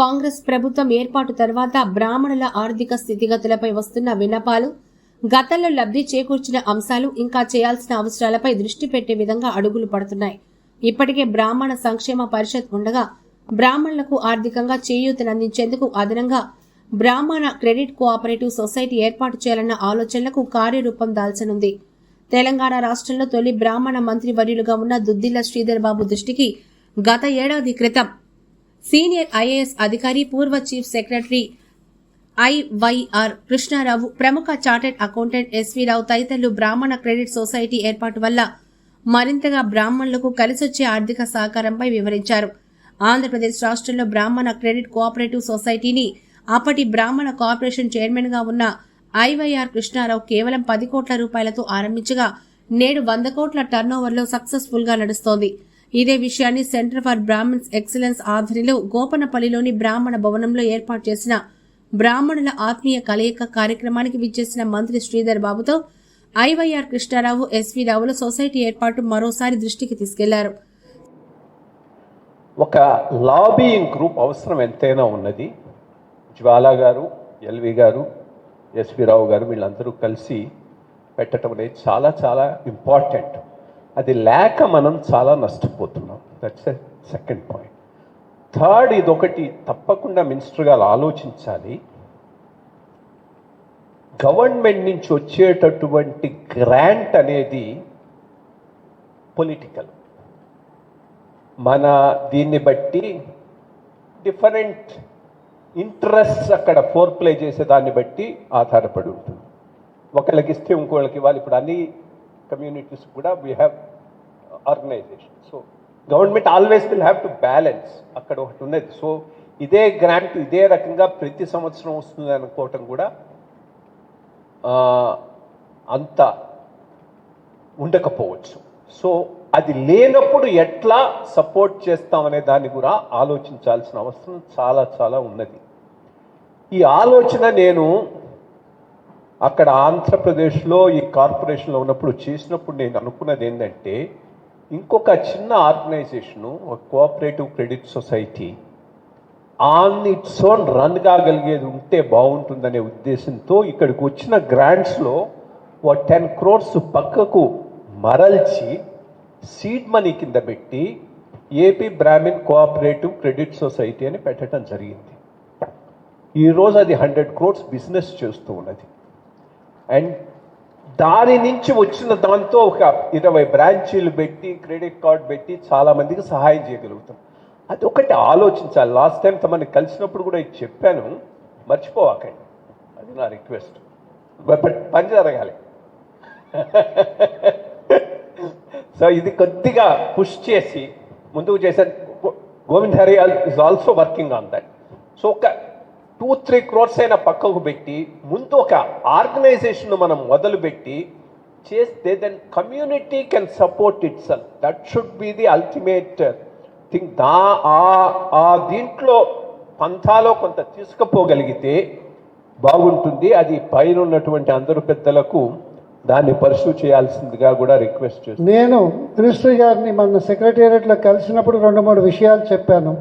కాంగ్రెస్ ప్రభుత్వం ఏర్పాటు తర్వాత బ్రాహ్మణుల ఆర్థిక స్థితిగతులపై వస్తున్న విన్నపాలు గతంలో లబ్ధి చేకూర్చిన అంశాలు ఇంకా చేయాల్సిన అవసరాలపై దృష్టి పెట్టే విధంగా అడుగులు పడుతున్నాయి. ఇప్పటికే బ్రాహ్మణ సంక్షేమ పరిషత్ ఉండగా బ్రాహ్మణులకు ఆర్థికంగా చేయూతనందించేందుకు అదనంగా బ్రాహ్మణ క్రెడిట్ కోఆపరేటివ్ సొసైటీ ఏర్పాటు చేయాలన్న ఆలోచనలకు కార్యరూపం దాల్చనుంది. తెలంగాణ రాష్ట్రంలో తొలి బ్రాహ్మణ మంత్రి వర్యులుగా ఉన్న దుద్దిల్ల శ్రీధర్ బాబు దృష్టికి గత ఏడాది క్రితం సీనియర్ ఐఏఎస్ అధికారి పూర్వ చీఫ్ సెక్రటరీ ఐవైఆర్ కృష్ణారావు ప్రముఖ చార్టెడ్ అకౌంటెంట్ ఎస్వి రావు తదితరులు బ్రాహ్మణ క్రెడిట్ సొసైటీ ఏర్పాటు వల్ల మరింతగా బ్రాహ్మణులకు కలిసొచ్చే ఆర్థిక సహకారంపై వివరించారు. ఆంధ్రప్రదేశ్ రాష్ట్రంలో బ్రాహ్మణ క్రెడిట్ కోఆపరేటివ్ సొసైటీని అప్పటి బ్రాహ్మణ కార్పొరేషన్ చైర్మన్గా ఉన్న ఐవైఆర్ కృష్ణారావు కేవలం పది కోట్ల రూపాయలతో ఆరంభించగా నేడు వంద కోట్ల టర్నోవర్లో సక్సెస్ఫుల్గా నడుస్తోంది. ఇదే విషయాన్ని సెంటర్ ఫర్ బ్రాహ్మణ్స్ ఎక్సలెన్స్ ఆధ్వర్యంలో గోపనపల్లిలోని బ్రాహ్మణ భవనంలో ఏర్పాటు చేసిన బ్రాహ్మణుల ఆత్మీయ కలయిక కార్యక్రమానికి విచ్చేసిన మంత్రి శ్రీధర్ బాబుతో ఐవైఆర్ కృష్ణారావు ఎస్వి రావుల సొసైటీ ఏర్పాటు మరోసారి దృష్టికి తీసుకెళ్ళారు. ఒక లాబీయింగ్ గ్రూప్ అవసరం ఎంతైనా ఉన్నది. జ్వాలా గారు ఎల్వి గారు ఎస్వి రావు గారు వీళ్ళందరూ కలిసి పెట్టడం అనేది చాలా చాలా ఇంపార్టెంట్. అది లేక మనం చాలా నష్టపోతున్నాం. That's a second point third ఇదొకటి తప్పకుండా మినిస్టర్ గారు ఆలోచించాలి. గవర్నమెంట్ నుంచి వచ్చేటటువంటి గ్రాంట్ అనేది పొలిటికల్ మన దీన్ని బట్టి డిఫరెంట్ ఇంట్రెస్ట్ అక్కడ ఫోర్ ప్లే చేసే దాన్ని బట్టి ఆధారపడి ఉంటుంది. ఒకళ్ళకి ఇస్తే ఇంకోళ్ళకి ఇవ్వాలి. ఇప్పుడు అన్ని కమ్యూనిటీస్ కూడా we have organisation so government always will have to balance అక్కడ ఒకటి ఉన్నది. సో ఇదే గ్రాంట్ ఇదే రకంగా ప్రతి సంవత్సరం వస్తుంది అనుకోవటం కూడా అంత ఉండకపోవచ్చు. సో అది లేనప్పుడు ఎట్లా సపోర్ట్ చేస్తామనే దాన్ని కూడా ఆలోచించాల్సిన అవసరం చాలా చాలా ఉన్నది. ఈ ఆలోచన నేను అక్కడ ఆంధ్రప్రదేశ్లో ఈ కార్పొరేషన్లో ఉన్నప్పుడు చేసినప్పుడు నేను అనుకున్నది ఏంటంటే ఇంకొక చిన్న ఆర్గనైజేషను ఒక cooperative credit society on its own run కాగలిగేది ఉంటే బాగుంటుందనే ఉద్దేశంతో ఇక్కడికి వచ్చిన గ్రాంట్స్లో ఓ టెన్ క్రోర్స్ పక్కకు మరల్చి సీడ్ మనీ కింద పెట్టి AP Brahmin cooperative credit society అని పెట్టడం జరిగింది. ఈరోజు అది హండ్రెడ్ క్రోర్స్ బిజినెస్ చేస్తూ ఉన్నది. అండ్ దాని నుంచి వచ్చిన దాంతో ఒక ఇరవై బ్రాంచీలు పెట్టి క్రెడిట్ కార్డ్ పెట్టి చాలామందికి సహాయం చేయగలుగుతాం. అది ఒకటి ఆలోచించాలి. లాస్ట్ టైం తమని కలిసినప్పుడు కూడా ఇది చెప్పాను. మర్చిపోవాకండి. అది నా రిక్వెస్ట్. పని జరగాలి. సో ఇది కొద్దిగా పుష్ చేసి ముందుకు చేసే Govind Hari is also working on that so ఒక టూ త్రీ క్రోర్స్ అయినా పక్కకు పెట్టి ముందు ఒక ఆర్గనైజేషన్ మనం మొదలుపెట్టి చేస్తే then community can support it sell that should be the ultimate thing దా ఆ- ఆ దీంట్లో పంథాలో కొంత తీసుకుపోగలిగితే బాగుంటుంది. అది పైన ఉన్నటువంటి అందరు పెద్దలకు దాన్ని పరిశు చేయాల్సిందిగా కూడా రిక్వెస్ట్ చేస్తాను నేను మినిస్టర్ గారిని మన సెక్రటేరియట్లో కలిసినప్పుడు రెండు మూడు విషయాలు చెప్పాను.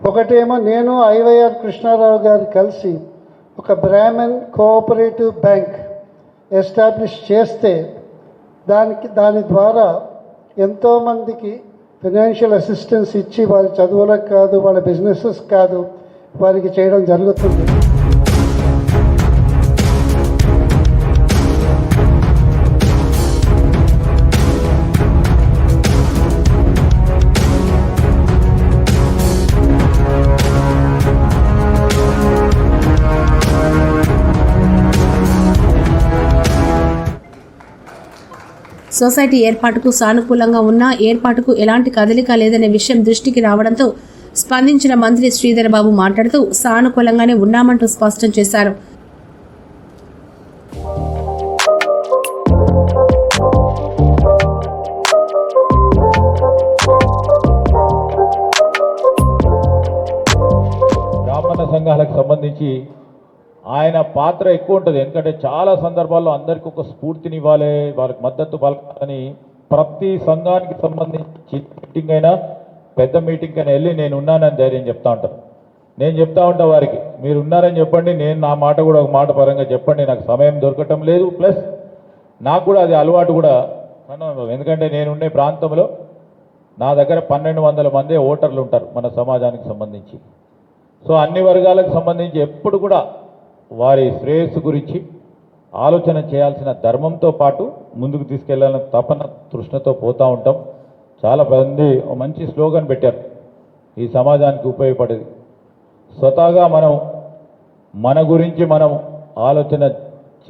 ఒకటేమో నేను ఐవైఆర్ కృష్ణారావు గారు కలిసి ఒక బ్రాహ్మణ్ కోఆపరేటివ్ బ్యాంక్ ఎస్టాబ్లిష్ చేస్తే దానికి దాని ద్వారా ఎంతోమందికి ఫినాన్షియల్ అసిస్టెన్స్ ఇచ్చి వారి చదువులకు కాదు వాళ్ళ బిజినెసెస్ కాదు వారికి చేయడం జరుగుతుంది. సొసైటీ ఏర్పాటుకు సానుకూలంగా ఉన్నా ఏర్పాటుకు ఎలాంటి కదలిక లేదనే విషయం దృష్టికి రావడంతో స్పందించిన మంత్రి శ్రీధర్ బాబు మాట్లాడుతూ సానుకూలంగానే ఉన్నామంటూ స్పష్టం చేశారు. సంఘాలకు సంబంధించి ఆయన పాత్ర ఎక్కువ ఉంటుంది. ఎందుకంటే చాలా సందర్భాల్లో అందరికీ ఒక స్ఫూర్తినివ్వాలి వాళ్ళకి మద్దతు పలకాలని ప్రతి సంఘానికి సంబంధించి మీటింగ్ అయినా పెద్ద మీటింగ్ అయినా వెళ్ళి నేను ఉన్నానని ధైర్యం చెప్తా ఉంటాను నేను చెప్తా ఉంటా వారికి మీరు ఉన్నారని చెప్పండి నేను నా మాట కూడా ఒక మాట పరంగా చెప్పండి నాకు సమయం దొరకటం లేదు. ప్లస్ నాకు కూడా అది అలవాటు కూడా ఎందుకంటే నేను ఉండే ప్రాంతంలో నా దగ్గర పన్నెండు వందల మంది ఓటర్లు ఉంటారు మన సమాజానికి సంబంధించి. సో అన్ని వర్గాలకు సంబంధించి ఎప్పుడు కూడా వారి శ్రేయస్సు గురించి ఆలోచన చేయాల్సిన ధర్మంతో పాటు ముందుకు తీసుకెళ్ళాలని తపన తృష్ణతో పోతూ ఉంటాం. చాలా మంది మంచి స్లోగన్ పెట్టారు. ఈ సమాజానికి ఉపయోగపడేది. స్వతహాగా మనం మన గురించి మనం ఆలోచన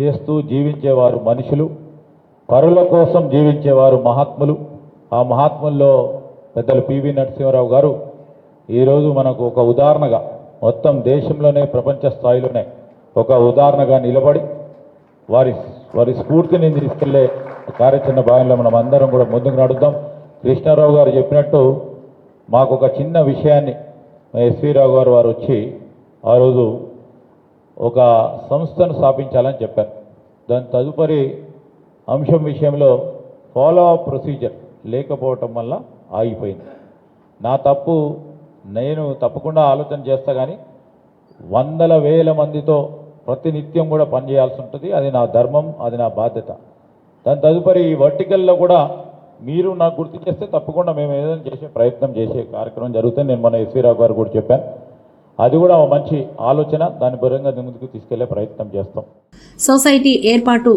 చేస్తూ జీవించేవారు మనుషులు పరుల కోసం జీవించేవారు మహాత్ములు. ఆ మహాత్ముల్లో పెద్దలు పివి నరసింహారావు గారు ఈరోజు మనకు ఒక ఉదాహరణగా మొత్తం దేశంలోనే ప్రపంచ స్థాయిలోనే ఒక ఉదాహరణగా నిలబడి వారి వారి స్ఫూర్తిని తీసుకెళ్ళే కార్యాచరణ భాగంలో మనం అందరం కూడా ముందుకు నడుద్దాం. కృష్ణారావు గారు చెప్పినట్టు మాకు ఒక చిన్న విషయాన్ని ఎస్వి రావు గారు వారు వచ్చి ఆ రోజు ఒక సంస్థను స్థాపించాలని చెప్పారు. దాని తదుపరి అంశం విషయంలో ఫాలో అప్ ప్రొసీజర్ లేకపోవటం వల్ల ఆగిపోయింది. నా తప్పు నేను తప్పకుండా ఆలోచన చేస్తా కానీ వందల వేల మందితో ప్రతినిత్యం కూడా పనిచేయాల్సి ఉంటుంది. అది నా ధర్మం అది నా బాధ్యత. దాని తదుపరి ఈ వర్టికల్లో కూడా మీరు నాకు గుర్తు చేస్తే తప్పకుండా మేము ఏదైనా చేసే ప్రయత్నం చేసే కార్యక్రమం జరుగుతుంది. నేను మన ఎస్వీ రావు గారు కూడా చెప్పాను. అది కూడా ఒక మంచి ఆలోచన. దాని పరంగా ముందుకు తీసుకెళ్ళే ప్రయత్నం చేస్తాం. సొసైటీ ఏర్పాటు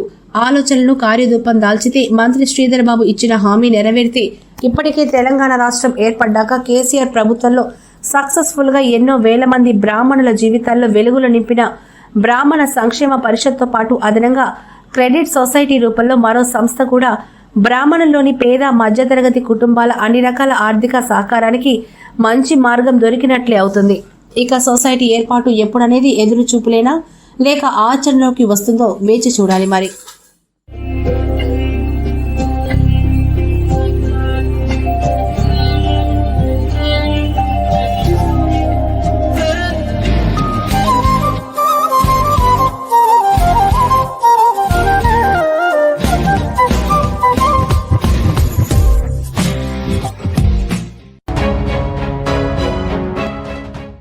ఆలోచనలు కార్యరూపం దాల్చితే మంత్రి శ్రీధర్ బాబు ఇచ్చిన హామీ నెరవేరితే ఇప్పటికే తెలంగాణ రాష్ట్రం ఏర్పడ్డాక కేసీఆర్ ప్రభుత్వంలో సక్సెస్ఫుల్గా ఎన్నో వేల మంది బ్రాహ్మణుల జీవితాల్లో వెలుగులు నింపిన బ్రాహ్మణ సంక్షేమ పరిషత్తో పాటు అదనంగా క్రెడిట్ సొసైటీ రూపంలో మరో సంస్థ కూడా బ్రాహ్మణుల్లోని పేద మధ్యతరగతి కుటుంబాల అన్ని రకాల ఆర్థిక సహకారానికి మంచి మార్గం దొరికినట్లే అవుతుంది. ఇక సొసైటీ ఏర్పాటు ఎప్పుడనేది ఎదురు చూపులేనా లేక ఆచరణలోకి వస్తుందో వేచి చూడాలి మరి.